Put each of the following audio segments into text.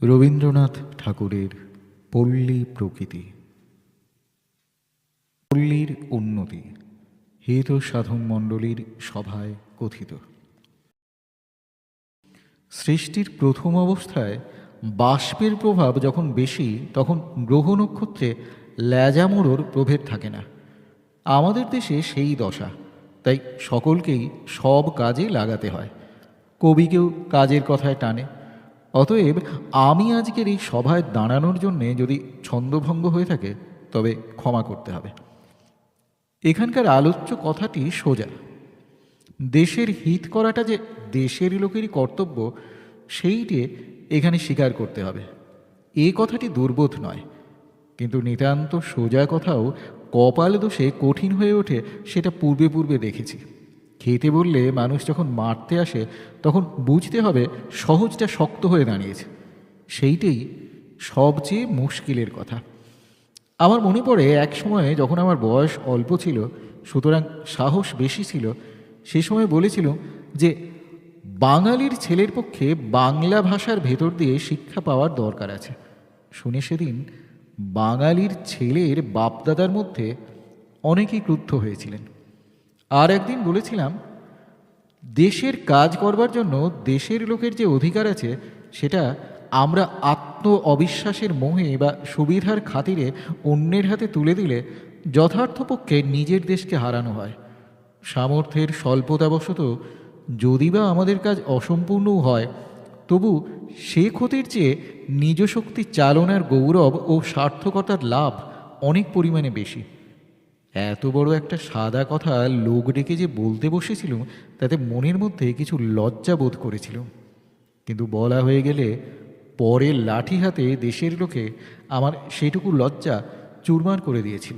রবীন্দ্রনাথ ঠাকুরের পল্লী প্রকৃতি। পল্লীর উন্নতি হিত সাধন মণ্ডলীর সভায় কথিত। সৃষ্টির প্রথম অবস্থায় বাষ্পের প্রভাব যখন বেশি, তখন গ্রহ নক্ষত্রে ল্যাজামোড়োর প্রভেদ থাকে না। আমাদের দেশে সেই দশা, তাই সকলকেই সব কাজে লাগাতে হয়। কবিকেও কাজের কথায় টানে। অতএব আমি আজকের এই সভায় দাঁড়ানোর জন্যে যদি ছন্দভঙ্গ হয়ে থাকে, তবে ক্ষমা করতে হবে। এখানকার আলোচ্য কথাটি সোজা। দেশের হিত করাটা যে দেশের লোকেরই কর্তব্য সেইটি এখানে স্বীকার করতে হবে। এ কথাটি দুর্বোধ নয়। কিন্তু নিতান্ত সোজা কথাও কপাল দোষে কঠিন হয়ে ওঠে, সেটা পূর্বে পূর্বে দেখেছি। খেতে বললে মানুষ যখন মারতে আসে, তখন বুঝতে হবে সহজটা শক্ত হয়ে দাঁড়িয়েছে। সেইটাই সবচেয়ে মুশকিলের কথা। আমার মনে পড়ে এক সময়ে যখন আমার বয়স অল্প ছিল, সুতরাং সাহস বেশি ছিল, সে সময় বলেছিল যে, বাঙালির ছেলের পক্ষে বাংলা ভাষার ভেতর দিয়ে শিক্ষা পাওয়ার দরকার আছে। শুনে সেদিন বাঙালির ছেলের বাপদাদার মধ্যে অনেকেই ক্রুদ্ধ হয়েছিলেন। আর একদিন বলেছিলাম, দেশের কাজ করবার জন্য দেশের লোকের যে অধিকার আছে, সেটা আমরা আত্ম অবিশ্বাসের মোহে বা সুবিধার খাতিরে অন্যের হাতে তুলে দিলে যথার্থ পক্ষে নিজের দেশকে হারানো হয়। সামর্থ্যের স্বল্পতাবশত যদি বা আমাদের কাজ অসম্পূর্ণও হয়, তবু সে ক্ষতির চেয়ে নিজ শক্তি চালনার গৌরব ও সার্থকতার লাভ অনেক পরিমাণে বেশি। এত বড় একটা সাদা কথা লোক ডেকে যে বলতে বসেছিলুম তাতে মনের মধ্যে কিছু লজ্জা বোধ করেছিলুম কিন্তু বলা হয়ে গেলে পরের লাঠি হাতে দেশের লোকে আমার সেটুকু লজ্জা চুরমার করে দিয়েছিল।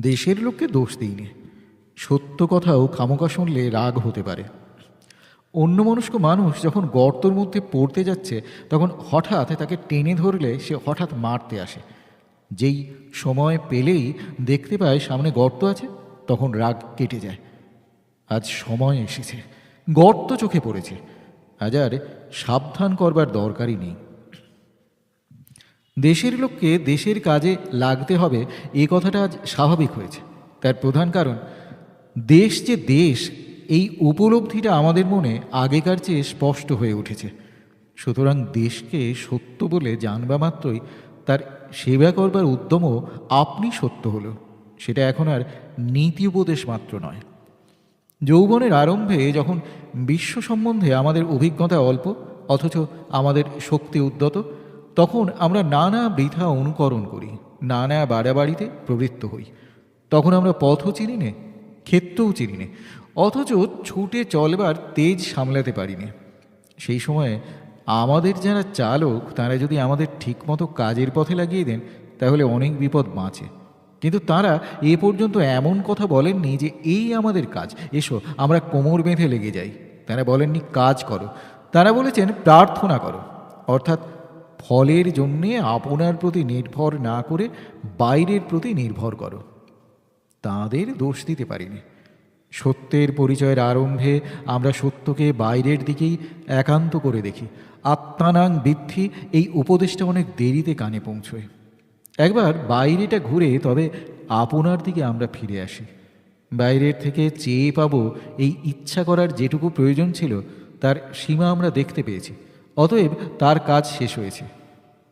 দেশের লোককে দোষ দিইনি। সত্য কথাও খামোকা শুনলে রাগ হতে পারে। অন্য মনস্ক মানুষ যখন গর্তর মধ্যে পড়তে যাচ্ছে, তখন হঠাৎ তাকে টেনে ধরলে সে হঠাৎ মারতে আসে। যেই সময় পেলেই দেখতে পায় সামনে গর্ত আছে, তখন রাগ কেটে যায়। আজ সময় এসেছে, গর্ত চোখে পড়েছে। আজ আর সাবধান করবার দরকারই নেই। দেশের লোককে দেশের কাজে লাগতে হবে, এ কথাটা আজ স্বাভাবিক হয়েছে। তার প্রধান কারণ, দেশ যে দেশ, এই উপলব্ধিটা আমাদের মনে আগেকার চেয়ে স্পষ্ট হয়ে উঠেছে। সুতরাং দেশকে সত্য বলে জানবা মাত্রই তার সেবা করবার উদ্যমও আপনি সত্য হলো সেটা এখন আর নীতি উপদেশ মাত্র নয়। যৌবনের আরম্ভে যখন বিশ্ব সম্বন্ধে আমাদের অভিজ্ঞতা অল্প, অথচ আমাদের শক্তি উদ্যত, তখন আমরা নানা বৃথা অনুকরণ করি, নানা বাড়াবাড়িতে প্রবৃত্ত হই। তখন আমরা পথও চিনি নে, ক্ষেত্রও চিনি নে, অথচ ছুটে চলবার তেজ সামলাতে পারি নে। সেই সময়ে আমাদের যারা চালক, তারা যদি আমাদের ঠিকমতো কাজের পথে লাগিয়ে দেন, তাহলে অনেক বিপদ বাঁচে। কিন্তু তারা এ পর্যন্ত এমন কথা বলেননি যে, এই আমাদের কাজ। এসো, আমরা কোমর বেঁধে লেগে যাই। তারা বলেননি, কাজ করো। তারা বলেছেন, প্রার্থনা করো। অর্থাৎ ফলের জন্যে আপনার প্রতি নির্ভর না করে বাইরের প্রতি নির্ভর করো। তাদের দোষ দিতে পারিনি। সত্যের পরিচয়ের আরম্ভে আমরা সত্যকে বাইরের দিকেই একান্ত করে দেখি। আত্মানাং বৃদ্ধি এই উপদেশটা অনেক দেরিতে কানে পৌঁছয়। একবার বাইরেটা ঘুরে তবে আপনার দিকে আমরা ফিরে আসি। বাইরের থেকে চেয়ে পাবো এই ইচ্ছা করার যেটুকু প্রয়োজন ছিল, তার সীমা আমরা দেখতে পেয়েছি। অতএব তার কাজ শেষ হয়েছে।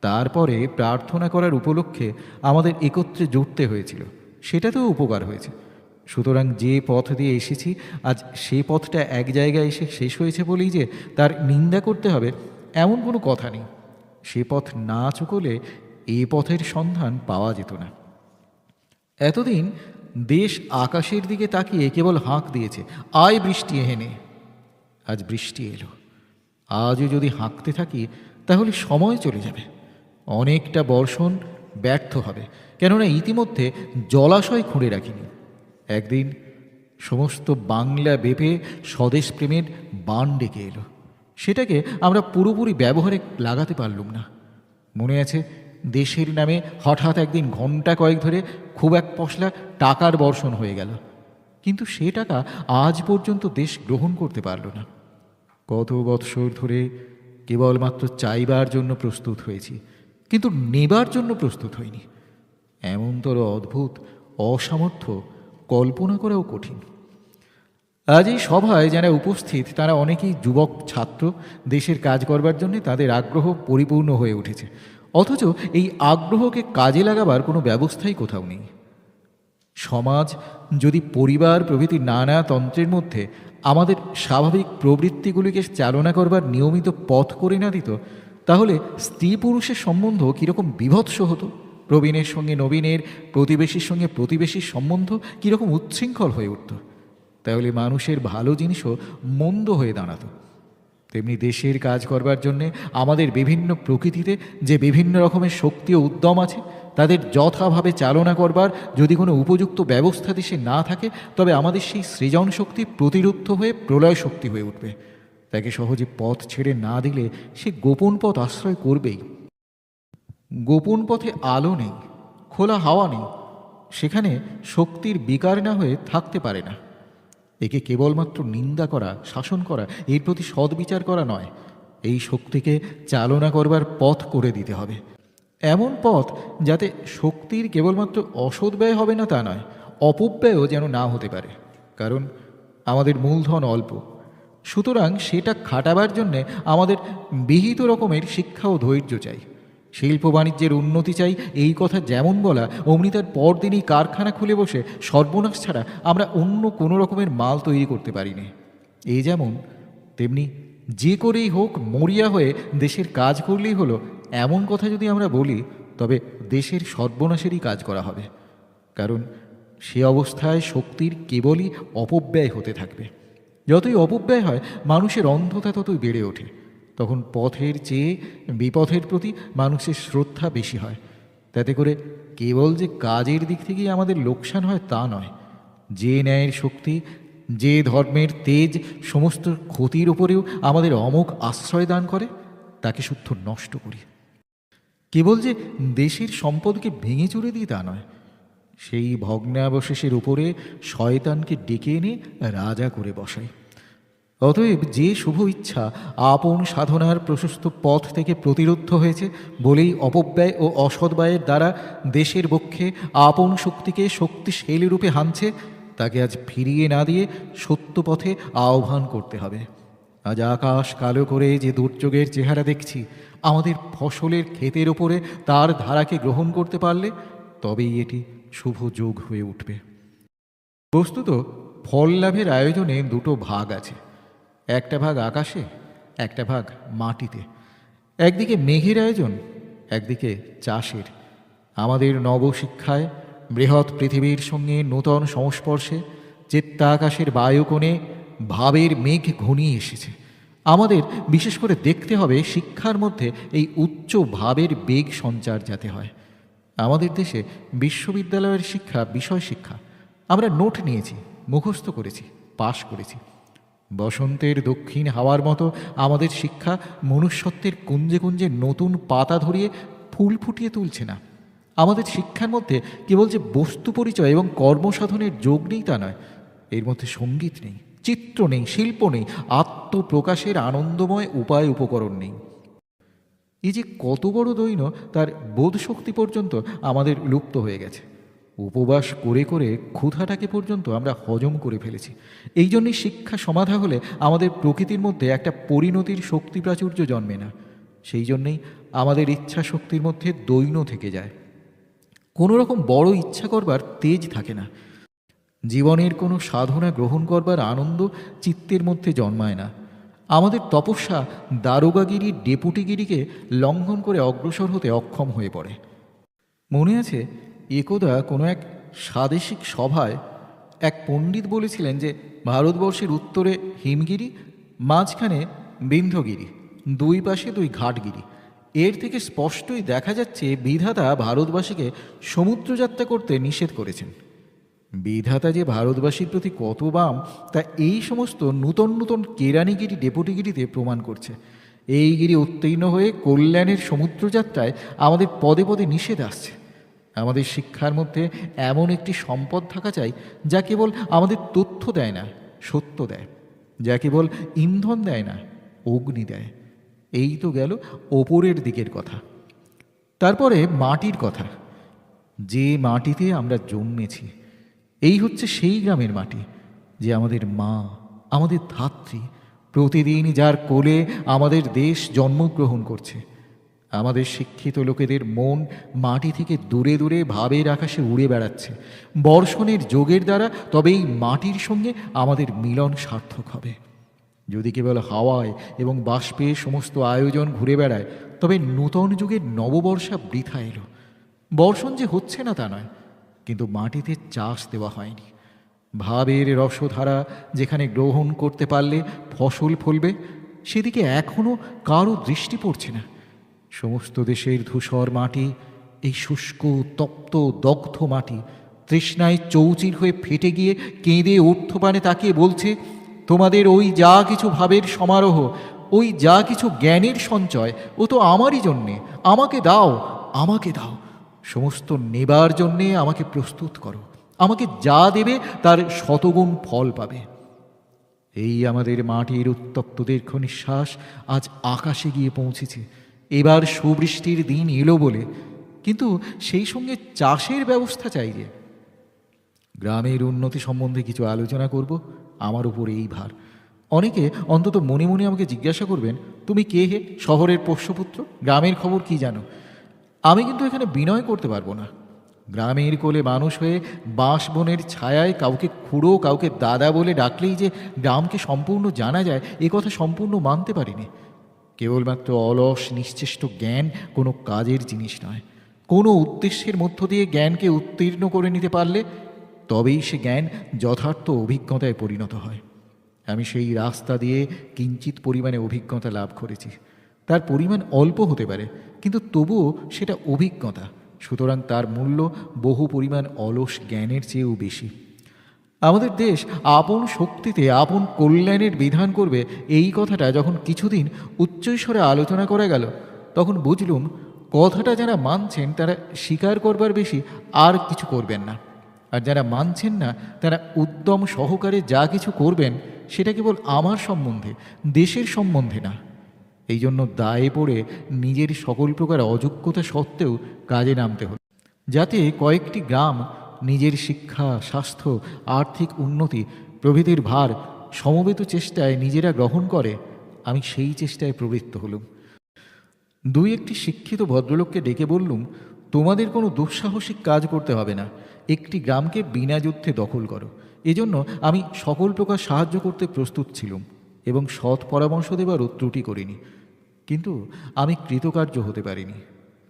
তারপরে প্রার্থনা করার উপলক্ষে আমাদের একত্রে জুটতে হয়েছিল। সেটাতেও উপকার হয়েছে। সুতরাং যে পথ দিয়ে এসেছি, আজ সে পথটা এক জায়গায় এসে শেষ হয়েছে বলেই যে তার নিন্দা করতে হবে, এমন কোনো কথা নেই। সে পথ না চুকলে এ পথের সন্ধান পাওয়া যেত না। এতদিন দেশ আকাশের দিকে তাকিয়ে কেবল হাঁক দিয়েছে, আয় বৃষ্টি এহেনে আজ বৃষ্টি এলো। আজও যদি হাঁকতে থাকি, তাহলে সময় চলে যাবে। অনেকটা বর্ষণ ব্যর্থ হবে, কেননা ইতিমধ্যে জলাশয় খুঁড়ে রাখিনি। একদিন সমস্ত বাংলা বেপে স্বদেশ প্রেমের বান ডেকে এলো। সেটাকে আমরা পুরোপুরি ব্যবহারে লাগাতে পারলুম না। মনে আছে, দেশের নামে হঠাৎ একদিন ঘণ্টা কয়েক ধরে খুব এক পশলা টাকার বর্ষণ হয়ে গেল। কিন্তু সে টাকা আজ পর্যন্ত দেশ গ্রহণ করতে পারল না। কত বৎসর ধরে কেবলমাত্র চাইবার জন্য প্রস্তুত হয়েছি, কিন্তু নেবার জন্য প্রস্তুত হইনি। এমনতর অদ্ভুত, অসামর্থ্য কল্পনা করাও কঠিন। আজ এই সভায় যারা উপস্থিত, তারা অনেকেই যুবক, ছাত্র, দেশের কাজ করবার জন্য তাদের আগ্রহ পরিপূর্ণ হয়ে উঠেছে। অথচ এই আগ্রহকে কাজে লাগাবার কোনো ব্যবস্থাই কোথাও নেই। সমাজ, যদি পরিবার প্রভৃতি নানা তন্ত্রের মধ্যে আমাদের স্বাভাবিক প্রবৃত্তিগুলিকে চালনা করবার নিয়মিত পথ করে না দিত, তাহলে স্ত্রী পুরুষের সম্বন্ধ কীরকম বিভৎস হতো? প্রবীণের সঙ্গে নবীনের, প্রতিবেশীর সঙ্গে প্রতিবেশীর সম্বন্ধ কীরকম উচ্ছৃঙ্খল হয়ে উঠত। তাহলে মানুষের ভালো জিনিসও মন্দ হয়ে দাঁড়াতো। তেমনি দেশের কাজ করবার জন্যে আমাদের বিভিন্ন প্রকৃতিতে যে বিভিন্ন রকমের শক্তি ও উদ্যম আছে, তাদের যথাভাবে চালনা করবার যদি কোনো উপযুক্ত ব্যবস্থা দেশে না থাকে, তবে আমাদের সেই সৃজন শক্তি প্রতিরুদ্ধ হয়ে প্রলয় শক্তি হয়ে উঠবে। তাকে সহজে পথ ছেড়ে না দিলে সে গোপন পথ আশ্রয় করবেই। গোপন পথে আলো নেই, খোলা হাওয়া নেই, সেখানে শক্তির বিকার না হয়ে থাকতে পারে না। একে কেবলমাত্র নিন্দা করা, শাসন করা, এর প্রতি সদ্বিচার করা নয়। এই শক্তিকে চালনা করবার পথ করে দিতে হবে। এমন পথ যাতে শক্তির কেবলমাত্র অসদ্ব্যয় হবে না তা নয়, অপব্যয়ও যেন না হতে পারে। কারণ আমাদের মূলধন অল্প। সুতরাং সেটা খাটাবার জন্যে আমাদের বিহিত রকমের শিক্ষা ও ধৈর্য চাই। শিল্প বাণিজ্যের উন্নতি চাই, এই কথা যেমন বলা, অমনি তার পরদিনই কারখানা খুলে বসে সর্বনাশ ছাড়া আমরা অন্য কোনো রকমের মাল তৈরি করতে পারিনি। এই যেমন, তেমনি যে করেই হোক মরিয়া হয়ে দেশের কাজ করলেই হলো, এমন কথা যদি আমরা বলি, তবে দেশের সর্বনাশেরই কাজ করা হবে। কারণ সে অবস্থায় শক্তির কেবলই অপব্যয় হতে থাকবে। যতই অপব্যয় হয়, মানুষের অন্ধতা ততই বেড়ে ওঠে। তখন পথের চেয়ে বিপথের প্রতি মানুষের শ্রদ্ধা বেশি হয়। তাতে করে কেবল যে কাজের দিক থেকেই আমাদের লোকসান হয় তা নয়। যে ন্যায়ের শক্তি, যে ধর্মের তেজ সমস্ত ক্ষতির উপরেও আমাদের অমোঘ আশ্রয় দান করে, তাকে শুদ্ধ নষ্ট করি। কেবল যে দেশের সম্পদকে ভেঙে চুরে দিই তা নয়। সেই ভগ্নাবশেষের উপরে শয়তানকে ডেকে এনে রাজা করে বসাই। অতএব যে শুভ ইচ্ছা আপন সাধনার প্রশস্ত পথ থেকে প্রতিরুদ্ধ হয়েছে, বলেই অপব্যয় ও অসদ্ব্যয়ের দ্বারা দেশের পক্ষে আপন শক্তিকে শক্তিশালী রূপে হানছে, তাকে আজ ফিরিয়ে না দিয়ে সত্য পথে আহ্বান করতে হবে। আজ আকাশ কালো করে যে দুর্যোগের চেহারা দেখছি, আমাদের ফসলের ক্ষেতের ওপরে তার ধারাকে গ্রহণ করতে পারলে তবেই এটি শুভ যোগ হয়ে উঠবে। বস্তুত, ফল লাভের আয়োজনে দুটো ভাগ আছে। একটা ভাগ আকাশে, একটা ভাগ মাটিতে। একদিকে মেঘের আয়োজন, একদিকে চাষের। আমাদের নবশিক্ষায় বৃহৎ পৃথিবীর সঙ্গে নূতন সংস্পর্শে চিত্তাকাশের বায়ুকোণে ভাবের মেঘ ঘনিয়ে এসেছে। আমাদের বিশেষ করে দেখতে হবে শিক্ষার মধ্যে এই উচ্চ ভাবের বেগ সঞ্চার যাতে হয়। আমাদের দেশে বিশ্ববিদ্যালয়ের শিক্ষা বিষয় শিক্ষা। আমরা নোট নিয়েছি, মুখস্থ করেছি, পাশ করেছি। বসন্তের দক্ষিণ হাওয়ার মতো আমাদের শিক্ষা মনুষ্যত্বের কুঞ্জে কুঞ্জে নতুন পাতা ধরিয়ে ফুল ফুটিয়ে তুলছে না। আমাদের শিক্ষার মধ্যে কেবল যে বস্তু পরিচয় এবং কর্মসাধনের যোগ নেই তা নয়, এর মধ্যে সংগীত নেই, চিত্র নেই, শিল্প নেই, আত্মপ্রকাশের আনন্দময় উপায় উপকরণ নেই। এই যে কত বড় দৈন তার বোধশক্তি পর্যন্ত আমাদের লুপ্ত হয়ে গেছে। উপবাস করে করে ক্ষুধাটাকে পর্যন্ত আমরা হজম করে ফেলেছি। এই জন্যই শিক্ষা সমাধা হলে আমাদের প্রকৃতির মধ্যে একটা পরিণতির শক্তি প্রাচুর্য জন্মে না। সেই জন্যেই আমাদের ইচ্ছা শক্তির মধ্যে দৈন্য থেকে যায়। কোনো রকম বড় ইচ্ছা করবার তেজ থাকে না। জীবনের কোনো সাধনা গ্রহণ করবার আনন্দ চিত্তের মধ্যে জন্মায় না। আমাদের তপস্যা দারোগাগিরি ডেপুটিগিরিকে লঙ্ঘন করে অগ্রসর হতে অক্ষম হয়ে পড়ে। মনে আছে একদা কোনো এক স্বাদেশিক সভায় এক পণ্ডিত বলেছিলেন যে, ভারতবর্ষের উত্তরে হিমগিরি, মাঝখানে বিন্ধগিরি দুই পাশে দুই ঘাটগিরি। এর থেকে স্পষ্টই দেখা যাচ্ছে বিধাতা ভারতবাসীকে সমুদ্রযাত্রা করতে নিষেধ করেছেন। বিধাতা যে ভারতবাসীর প্রতি কত বাম, তা এই সমস্ত নূতন নূতন কেরানিগিরি, ডেপুটিগিরিতে প্রমাণ করছে। এই গিরি উত্তীর্ণ হয়ে কল্যাণের সমুদ্রযাত্রায় আমাদের পদে পদে নিষেধ আসছে। আমাদের শিক্ষার মধ্যে এমন একটি সম্পদ থাকা চাই যা কেবল আমাদের তথ্য দেয় না, সত্য দেয়, যা কেবল ইন্ধন দেয় না, অগ্নি দেয়। এই তো গেল ওপরের দিকের কথা। তারপরে মাটির কথা। যে মাটিতে আমরা জন্মেছি, এই হচ্ছে সেই গ্রামের মাটি যে আমাদের মা, আমাদের ধাত্রী প্রতিদিন যার কোলে আমাদের দেশ জন্মগ্রহণ করছে। আমাদের শিক্ষিত লোকেদের মন মাটি থেকে দূরে দূরে ভাবের আকাশে উড়ে বেড়াচ্ছে। বর্ষণের যোগের দ্বারা তবে এই মাটির সঙ্গে আমাদের মিলন সার্থক হবে। যদি কেবল হাওয়ায় এবং বাষ্পে সমস্ত আয়োজন ঘুরে বেড়ায়, তবে নূতন যুগের নববর্ষা বৃথা এলো। বর্ষণ যে হচ্ছে না তা নয়, কিন্তু মাটিতে চাষ দেওয়া হয়নি। ভাবের রসধারা যেখানে গ্রহণ করতে পারলে ফসল ফলবে, সেদিকে এখনও কারও দৃষ্টি পড়ছে না। সমস্ত দেশের ধূসর মাটি, এই শুষ্ক, তপ্ত, দগ্ধ মাটি তৃষ্ণায় চৌচির হয়ে ফেটে গিয়ে কেঁদে ঊর্ধ্বপানে তাকিয়ে বলছে, তোমাদের ওই যা কিছু ভাবের সমারোহ, ওই যা কিছু জ্ঞানের সঞ্চয়, ও তো আমারই জন্যে, আমাকে দাও আমাকে দাও। সমস্ত নেবার জন্যে আমাকে প্রস্তুত করো, আমাকে যা দেবে তার শতগুণ ফল পাবে। এই আমাদের মাটির উত্তপ্ত দীর্ঘ নিঃশ্বাস আজ আকাশে গিয়ে পৌঁছেছে। এবার সুবৃষ্টির দিন এলো বলে, কিন্তু সেই সঙ্গে চাষের ব্যবস্থা চাই যে। গ্রামের উন্নতি সম্বন্ধে কিছু আলোচনা করব, আমার উপর এই ভার। অনেকে অন্তত মনে মনে আমাকে জিজ্ঞাসা করবেন, তুমি কে হে? শহরের পোষ্যপুত্র? গ্রামের খবর কি জানো? আমি কিন্তু এখানে বিনয় করতে পারব না। গ্রামের কোলে মানুষ হয়ে বাঁশ বনের ছায়ায় কাউকে খুঁড়ো, কাউকে দাদা বলে ডাকলেই যে গ্রামকে সম্পূর্ণ জানা যায়, এ কথা সম্পূর্ণ মানতে পারিনি। কেবলমাত্র অলস, নিশ্চেষ্ট জ্ঞান কোনো কাজের জিনিস নয়। কোনো উদ্দেশ্যের মধ্য দিয়ে জ্ঞানকে উত্তীর্ণ করে নিতে পারলে তবেই সে জ্ঞান যথার্থ অভিজ্ঞতায় পরিণত হয়। আমি সেই রাস্তা দিয়ে কিঞ্চিত পরিমাণে অভিজ্ঞতা লাভ করেছি। তার পরিমাণ অল্প হতে পারে, কিন্তু তবুও সেটা অভিজ্ঞতা। সুতরাং তার মূল্য বহু পরিমাণ অলস জ্ঞানের চেয়েও বেশি। আমাদের দেশ আপন শক্তিতে, আপন কল্যাণের বিধান করবে। এই কথাটা যখন কিছুদিন উচ্চৈস্বরে আলোচনা করা গেল, তখন বুঝলুম কথাটা যারা মানছেন তারা স্বীকার করবার বেশি আর কিছু করবেন না। আর যারা মানছেন না, তারা উদ্যম সহকারে যা কিছু করবেন, সেটা কেবল আমার সম্বন্ধে, দেশের সম্বন্ধে না। এই জন্য দায়ে পড়ে নিজের সকল প্রকার অযোগ্যতা সত্ত্বেও কাজে নামতে হল। যাতে কয়েকটি গ্রাম নিজের শিক্ষা, স্বাস্থ্য, আর্থিক উন্নতি, প্রভৃতির ভার সমবেত চেষ্টায় নিজেরা গ্রহণ করে, আমি সেই চেষ্টায় প্রবৃত্ত হলুম। দুই একটি শিক্ষিত ভদ্রলোককে ডেকে বললুম, তোমাদের কোনো দুঃসাহসিক কাজ করতে হবে না। একটি গ্রামকে বিনা যুদ্ধে দখল করো। এজন্য আমি সকল প্রকার সাহায্য করতে প্রস্তুত ছিলুম এবং সৎ পরামর্শ দেবারও ত্রুটি করিনি। কিন্তু আমি কৃতকার্য হতে পারিনি।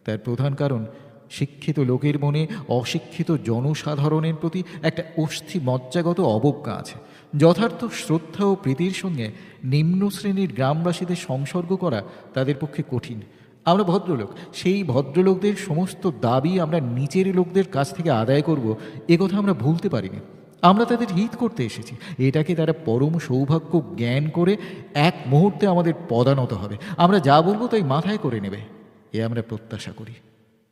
তার প্রধান কারণ শিক্ষিত লোকের মনে অশিক্ষিত জনসাধারণের প্রতি একটা অস্থি মজ্জাগত অবজ্ঞা আছে। যথার্থ শ্রদ্ধা ও প্রীতির সঙ্গে নিম্ন শ্রেণির গ্রামবাসীদের সংসর্গ করা তাদের পক্ষে কঠিন। আমরা ভদ্রলোক, সেই ভদ্রলোকদের সমস্ত দাবি আমরা নিচের লোকদের কাছ থেকে আদায় করব কথা আমরা ভুলতে পারিনি। আমরা তাদের হিত করতে এসেছি। এটাকে তারা পরম সৌভাগ্য জ্ঞান করে এক মুহূর্তে আমাদের পদানত হবে। আমরা যা বলব তাই মাথায় করে নেবে। এ আমরা প্রত্যাশা করি।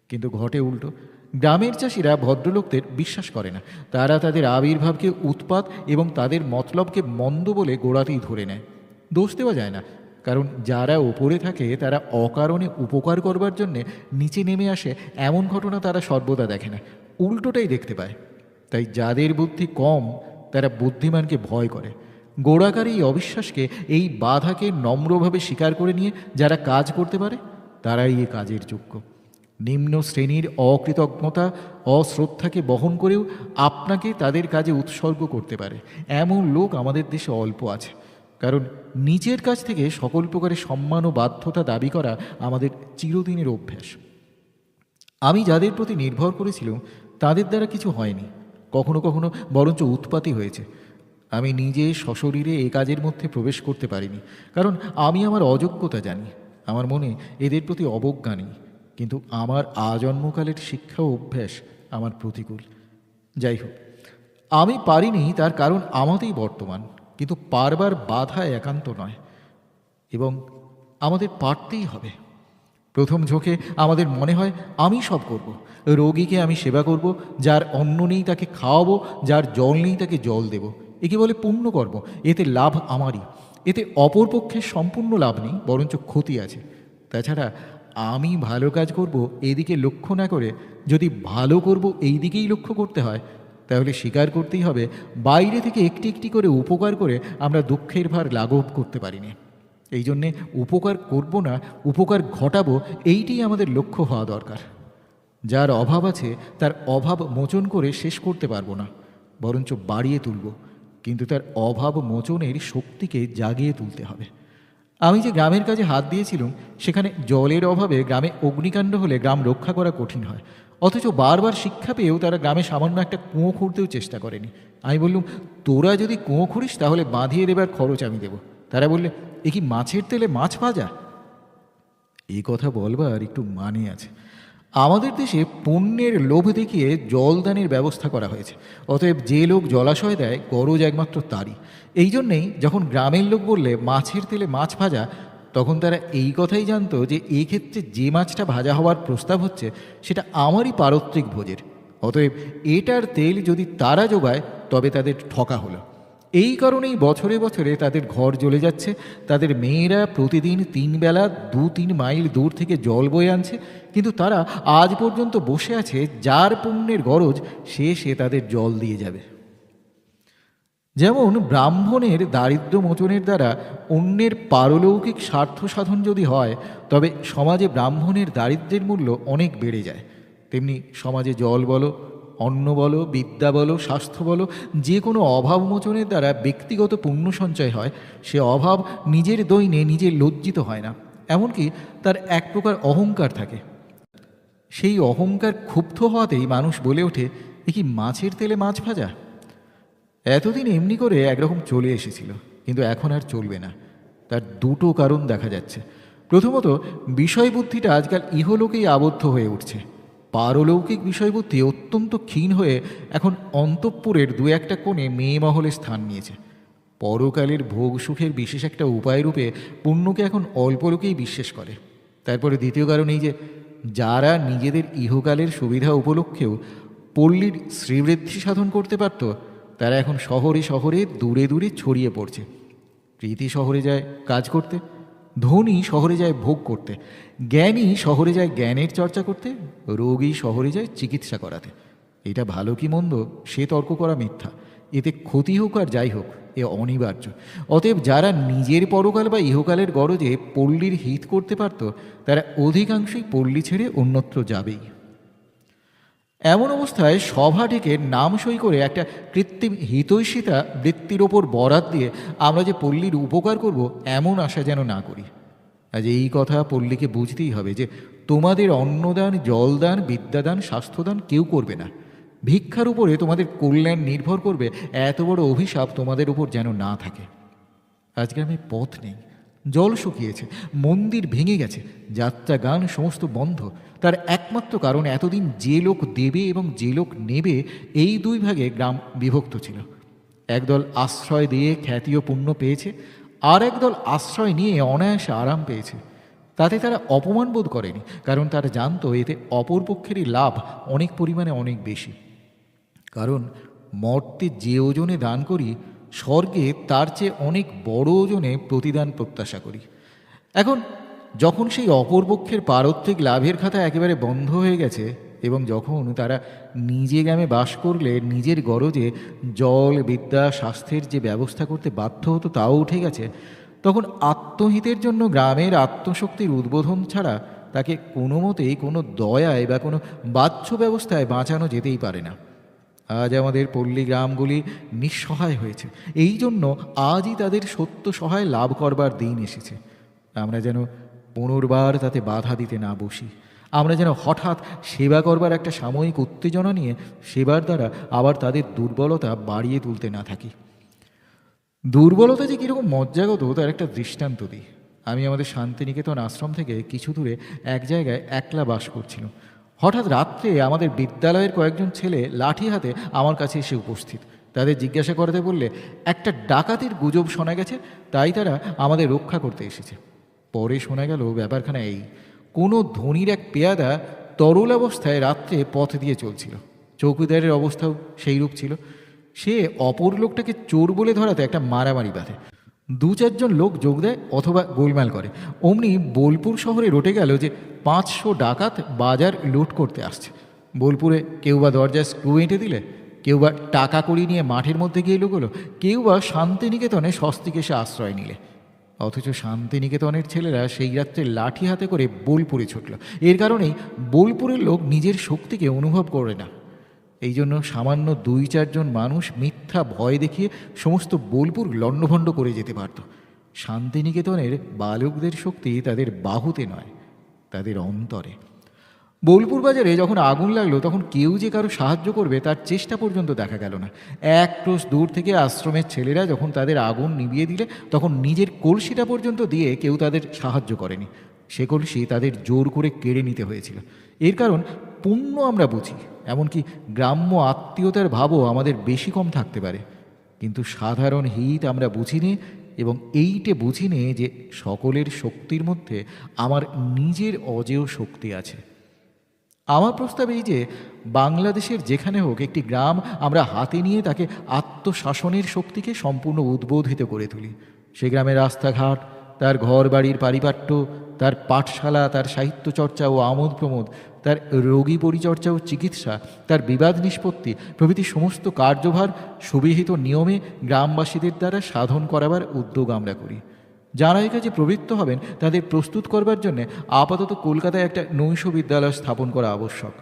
কিন্তু ঘটে উল্টো। গ্রামের চাষিরা ভদ্রলোকদের বিশ্বাস করে না। তারা তাদের আবির্ভাবকে উৎপাত এবং তাদের মতলবকে মন্দ বলে গোড়াতেই ধরে নেয়। দোষ দেওয়া যায় না। কারণ যারা ওপরে থাকে, তারা অকারণে উপকার করবার জন্যে নিচে নেমে আসে এমন ঘটনা তারা সর্বদা দেখে না। উল্টোটাই দেখতে পায়। তাই যাদের বুদ্ধি কম, তারা বুদ্ধিমানকে ভয় করে। গোড়াকার এই অবিশ্বাসকে, এই বাধাকে নম্রভাবে স্বীকার করে নিয়ে যারা কাজ করতে পারে, তারাই এ কাজের যোগ্য। নিম্ন শ্রেণির অকৃতজ্ঞতা, অশ্রদ্ধাকে বহন করেও আপনাকে তাদের কাজে উৎসর্গ করতে পারে। এমন লোক আমাদের দেশে অল্প আছে। কারণ নিজের কাছ থেকে সকল প্রকারের সম্মান ও বাধ্যতা দাবি করা আমাদের চিরদিনের অভ্যাস। আমি যাদের প্রতি নির্ভর করেছিলাম, তাদের দ্বারা কিছু হয়নি। কখনো কখনো বরঞ্চ উৎপাতই হয়েছে। আমি নিজে সশরীরে এ কাজের মধ্যে প্রবেশ করতে পারিনি। কারণ আমি আমার অযোগ্যতা জানি। আমার মনে এদের প্রতি অবজ্ঞা নেই। কিন্তু আমার আজন্মকালের শিক্ষা অভ্যাস আমার প্রতিকূল। যাই হোক, আমি পারিনি তার কারণ আমাদেরই বর্তমান, কিন্তু পারবার বাধা একান্ত নয় এবং আমাদের পারতেই হবে। প্রথম ঝোঁকে আমাদের মনে হয় আমি সব করব। রোগীকে আমি সেবা করব, যার অন্ন নেই তাকে খাওয়াবো, যার জল নেই তাকে জল দেব। একে বলে পুণ্যকর্ম এতে লাভ আমারই, এতে অপরপক্ষের সম্পূর্ণ লাভ নেই, বরঞ্চ ক্ষতি আছে। তাছাড়া আমি ভালো কাজ করব এদিকে লক্ষ্য না করে, যদি ভালো করব এই দিকেই লক্ষ্য করতে হয়, তাহলে স্বীকার করতেই হবে, বাইরে থেকে একটি একটি করে উপকার করে আমরা দুঃখের ভার লাঘব করতে পারিনি। এই জন্যে উপকার করব না, উপকার ঘটাবো এইটি আমাদের লক্ষ্য হওয়া দরকার। যার অভাব আছে, তার অভাব মোচন করে শেষ করতে পারব না, বরঞ্চ বাড়িয়ে তুলব, কিন্তু তার অভাব মোচনের শক্তিকে জাগিয়ে তুলতে হবে। আমি যে গ্রামের কাজে হাত দিয়েছিলাম, সেখানে জলের অভাবে গ্রামে অগ্নিকাণ্ড হলে গ্রাম রক্ষা করা কঠিন হয়। অথচ বারবার শিক্ষা পেয়েও তারা গ্রামে সামান্য একটা কুঁয়ো খুঁড়তেও চেষ্টা করেনি। আমি বললুম, তোরা যদি কুঁয়ো খুঁড়িস, তাহলে বাঁধিয়ে দেবার খরচ আমি দেব। তারা বললে, এ কি মাছের তেলে মাছ ভাজা? এই কথা বলবার একটু মানে আছে। আমাদের দেশে পণ্যের লোভ দেখিয়ে জলদানের ব্যবস্থা করা হয়েছে। অতএব যে লোক জলাশয় দেয়, গরজ একমাত্র তারই। এই জন্যেই যখন গ্রামের লোক বললে, মাছের তেলে মাছ ভাজা তখন তারা এই কথাই জানতো যে এই ক্ষেত্রে যে মাছটা ভাজা হওয়ার প্রস্তাব হচ্ছে, সেটা আমারই পারত্রিক ভোজের। অতএব এটার তেল যদি তারা জোগায় তবে তাদের ঠকা হলো। এই কারণেই বছরে বছরে তাদের ঘর জ্বলে যাচ্ছে। তাদের মেয়েরা প্রতিদিন তিন বেলা দু তিন মাইল দূর থেকে জল বয়ে আনছে। কিন্তু তারা আজ পর্যন্ত বসে আছে, যার পুণ্যের গরজ সে সে তাদের জল দিয়ে যাবে। যেমন ব্রাহ্মণের দারিদ্র মোচনের দ্বারা অন্যের পারলৌকিক স্বার্থ সাধন যদি হয়, তবে সমাজে ব্রাহ্মণের দারিদ্র্যের মূল্য অনেক বেড়ে যায়। তেমনি সমাজে জল বলো অন্ন বলো, বিদ্যা বলো, স্বাস্থ্য বলো, যে কোনো অভাব মোচনের দ্বারা ব্যক্তিগত পুণ্য সঞ্চয় হয়, সে অভাব নিজের দৈনে নিজে লজ্জিত হয় না। এমনকি তার এক প্রকার অহংকার থাকে। সেই অহংকার ক্ষুব্ধ হওয়াতেই মানুষ বলে ওঠে, এ কি মাছের তেলে মাছ ভাজা? এতদিন এমনি করে একরকম চলে এসেছিল, কিন্তু এখন আর চলবে না। তার দুটো কারণ দেখা যাচ্ছে। প্রথমত, বিষয়বুদ্ধিটা আজকাল ইহলোকেই আবদ্ধ হয়ে উঠছে। পারলৌকিক বিষয়বুদ্ধি অত্যন্ত ক্ষীণ হয়ে এখন অন্তঃপুরের দু একটা কোণে মেয়ে মহলে স্থান নিয়েছে। পরকালের ভোগ সুখের বিশেষ একটা উপায় রূপে পুণ্যকে এখন অল্প লোকেই বিশ্বাস করে। তারপরে দ্বিতীয় কারণ এই যে, যারা নিজেদের ইহকালের সুবিধা উপলক্ষেও পল্লীর শ্রীবৃদ্ধি সাধন করতে পারত, তারা এখন শহরে শহরে দূরে দূরে ছড়িয়ে পড়ছে। প্রীতি শহরে যায় কাজ করতে। ধনী শহরে যায় ভোগ করতে, জ্ঞানী শহরে যায় জ্ঞানের চর্চা করতে, রোগী শহরে যায় চিকিৎসা করাতে। এটা ভালো কি মন্দ? সে তর্ক করা মিথ্যা। এতে ক্ষতি হোক আর যাই হোক, এ অনিবার্য। অতএব যারা নিজের পরকাল বা ইহকালের গরজে পল্লীর হিত করতে পারত, তারা অধিকাংশই পল্লী ছেড়ে অন্যত্র যাবেই। এমন অবস্থায় সভাটিকে নাম সই করে একটা কৃত্রিম হিতৈষিতা বৃত্তির ওপর বরাত দিয়ে আমরা যে পল্লীর উপকার করব, এমন আশা যেন না করি। আজ এই কথা পল্লীকে বুঝতেই হবে যে তোমাদের অন্নদান, জলদান, বিদ্যাদান, স্বাস্থ্যদান কেউ করবে না। ভিক্ষার উপরে তোমাদের কল্যাণ নির্ভর করবে, এত বড় অভিশাপ তোমাদের উপর যেন না থাকে। আজকে আমি পথ নেই। জল শুকিয়েছে, মন্দির ভেঙে গেছে যাত্রা গান সমস্ত বন্ধ। তার একমাত্র কারণ এতদিন যে লোক দেবে এবং যে লোক নেবে, এই দুই ভাগে গ্রাম বিভক্ত ছিল। একদল আশ্রয় দিয়ে খ্যাতি ও পুণ্য পেয়েছে, আর একদল আশ্রয় নিয়ে অনায়াসে আরাম পেয়েছে। তাতে তারা অপমান বোধ করেনি, কারণ তারা জানতো এতে অপর পক্ষেরই লাভ অনেক পরিমাণে অনেক বেশি। কারণ মর্তে যে ওজনে দান করি স্বর্গে তার চেয়ে অনেক বড় ওজনে প্রতিদান প্রত্যাশা করি। এখন, যখন সেই অপরপক্ষের পারত্রিক লাভের খাতা একেবারে বন্ধ হয়ে গেছে এবং যখন তারা নিজে গ্রামে বাস করলে নিজের গরজে জল, বিদ্যা, স্বাস্থ্যের যে ব্যবস্থা করতে বাধ্য হতো তাও উঠে গেছে, তখন আত্মহিতের জন্য গ্রামের আত্মশক্তির উদ্বোধন ছাড়া তাকে কোনো মতেই কোনো দয়ায় বা কোনো বাহ্য ব্যবস্থায় বাঁচানো যেতেই পারে না। আজ আমাদের পল্লী গ্রামগুলি নিঃসহায় হয়েছে। এই জন্য আজই তাদের সত্য সহায় লাভ করবার দিন এসেছে। আমরা যেন পুনর্বার তাতে বাধা দিতে না বসি। আমরা যেন হঠাৎ সেবা করবার একটা সাময়িক উত্তেজনা নিয়ে সেবার দ্বারা আবার তাদের দুর্বলতা বাড়িয়ে তুলতে না থাকি। দুর্বলতা যে কীরকম মজ্জাগত, তার একটা দৃষ্টান্ত দিই। আমি আমাদের শান্তিনিকেতন আশ্রম থেকে কিছু দূরে এক জায়গায় একলা বাস করছিলাম। হঠাৎ রাত্রে আমাদের বিদ্যালয়ের কয়েকজন ছেলে লাঠি হাতে আমার কাছে এসে উপস্থিত। তাদের জিজ্ঞাসা করতে বললে, একটা ডাকাতির গুজব শোনা গেছে, তাই তারা আমাদের রক্ষা করতে এসেছে। পরে শোনা গেল ব্যাপারখানা এই, কোনো ধনির এক পেয়াদা তরল অবস্থায় রাত্রে পথ দিয়ে চলছিল। চৌকিদারের অবস্থাও সেই রূপ ছিল। সে অপর লোকটাকে চোর বলে ধরাতে একটা মারামারি বাঁধে। দু চারজন লোক যোগ দেয় অথবা গোলমাল করে। অমনি বোলপুর শহরে রটে গেল যে পাঁচশো ডাকাত বাজার লুট করতে আসছে। বোলপুরে কেউ বা দরজায় স্ক্রু এঁটে দিলে, কেউ বা টাকা কড়ি নিয়ে মাঠের মধ্যে গিয়ে লুকোলো, কেউ বা শান্তিনিকেতনে স্বস্তিক এসে আশ্রয় নিলে। অথচ শান্তিনিকেতনের ছেলেরা সেই রাত্রে লাঠি হাতে করে বোলপুরে ছুটল। এর কারণেই বোলপুরের লোক নিজের শক্তিকে অনুভব করে না। এই জন্য সামান্য দুই, চারজন মানুষ মিথ্যা ভয় দেখিয়ে সমস্ত বোলপুর লণ্ডভণ্ড করে যেতে পারত। শান্তিনিকেতনের বালকদের শক্তি তাদের বাহুতে নয়, তাদের অন্তরে। বোলপুর বাজারে যখন আগুন লাগল, তখন কেউ যে কারও সাহায্য করবে তার চেষ্টা পর্যন্ত দেখা গেল না। এক ক্রোশ দূর থেকে আশ্রমের ছেলেরা যখন তাদের আগুন নিভিয়ে দিলে, তখন নিজের কলসিটা পর্যন্ত দিয়ে কেউ তাদের সাহায্য করেনি। সে কলসি তাদের জোর করে কেড়ে নিতে হয়েছিল। এর কারণ পুণ্য আমরা বুঝি, এমনকি গ্রাম্য আত্মীয়তার ভাবও আমাদের বেশি কম থাকতে পারে। কিন্তু সাধারণ হিত আমরা বুঝিনি এবং এইটে বুঝিনি যে সকলের শক্তির মধ্যে আমার নিজের অজেয় শক্তি আছে। আমার প্রস্তাব এই যে, বাংলাদেশের যেখানে হোক একটি গ্রাম আমরা হাতে নিয়ে তাকে আত্মশাসনের শক্তিকে সম্পূর্ণ উদ্বোধিত করে তুলি। সে গ্রামের রাস্তাঘাট, তার ঘর বাড়ির পারিপাট্য, তার পাঠশালা, তার সাহিত্য চর্চা ও আমোদ প্রমোদ তার রোগী পরিচর্যা ও চিকিৎসা, তার বিবাদ নিষ্পত্তি, প্রভৃতি সমস্ত কার্যভার সুবিহিত নিয়মে গ্রামবাসীদের দ্বারা সাধন করাবার উদ্যোগ আমরা করি। যারা এই কাজে প্রবৃত্ত হবেন, তাদের প্রস্তুত করবার জন্য আপাতত কলকাতায় একটা নৈশ বিদ্যালয় স্থাপন করা আবশ্যক।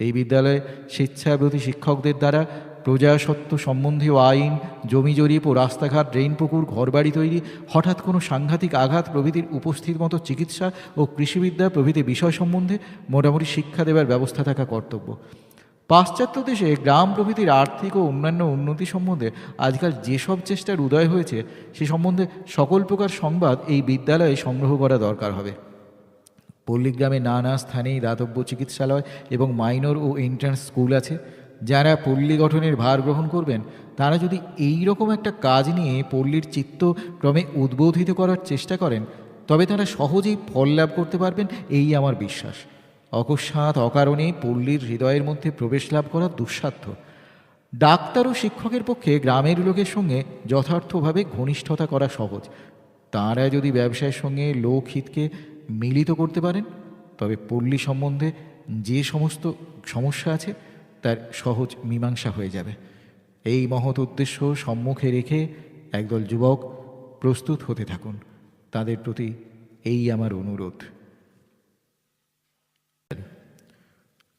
এই বিদ্যালয়ে স্বেচ্ছাব্রতী শিক্ষকদের দ্বারা প্রজাসত্ব সম্বন্ধীয় আইন জমি জরিপ ও রাস্তাঘাট ড্রেন পুকুর ঘরবাড়ি তৈরি, হঠাৎ কোনো সাংঘাতিক আঘাত প্রভৃতির উপস্থিত মতো চিকিৎসা ও কৃষিবিদ্যা প্রভৃতি বিষয় সম্বন্ধে মোটামুটি শিক্ষা দেবার ব্যবস্থা থাকা কর্তব্য। পাশ্চাত্য দেশে গ্রাম প্রভৃতির আর্থিক ও অন্যান্য উন্নতি সম্বন্ধে আজকাল যেসব চেষ্টার উদয় হয়েছে, সে সম্বন্ধে সকল প্রকার সংবাদ এই বিদ্যালয়ে সংগ্রহ করা দরকার হবে। পল্লীগ্রামে নানা স্থানেই দাতব্য চিকিৎসালয় এবং মাইনর ও এন্ট্রান্স স্কুল আছে। যারা পল্লী গঠনের ভার গ্রহণ করবেন, তারা যদি এই রকম একটা কাজ নিয়ে পল্লীর চিত্ত ক্রমে উদ্বোধিত করার চেষ্টা করেন, তবে তারা সহজেই ফল লাভ করতে পারবেন এই আমার বিশ্বাস। অকস্মাৎ অকারণে পল্লীর হৃদয়ের মধ্যে প্রবেশ লাভ করা দুঃসাধ্য। ডাক্তার ও শিক্ষকের পক্ষে গ্রামের লোকের সঙ্গে যথার্থভাবে ঘনিষ্ঠতা করা সহজ। তাঁরা যদি ব্যবসায়ের সঙ্গে লোকহিতকে মিলিত করতে পারেন, তবে পল্লী সম্বন্ধে যে সমস্ত সমস্যা আছে তার সহজ মীমাংসা হয়ে যাবে। এই মহৎ উদ্দেশ্য সম্মুখে রেখে একদল যুবক প্রস্তুত হতে থাকুন। তাদের প্রতি এই আমার অনুরোধ।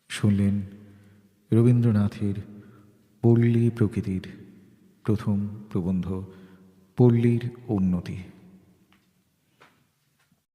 শুনলেন রবীন্দ্রনাথের পল্লী প্রকৃতির প্রথম প্রবন্ধ, পল্লীর উন্নতি।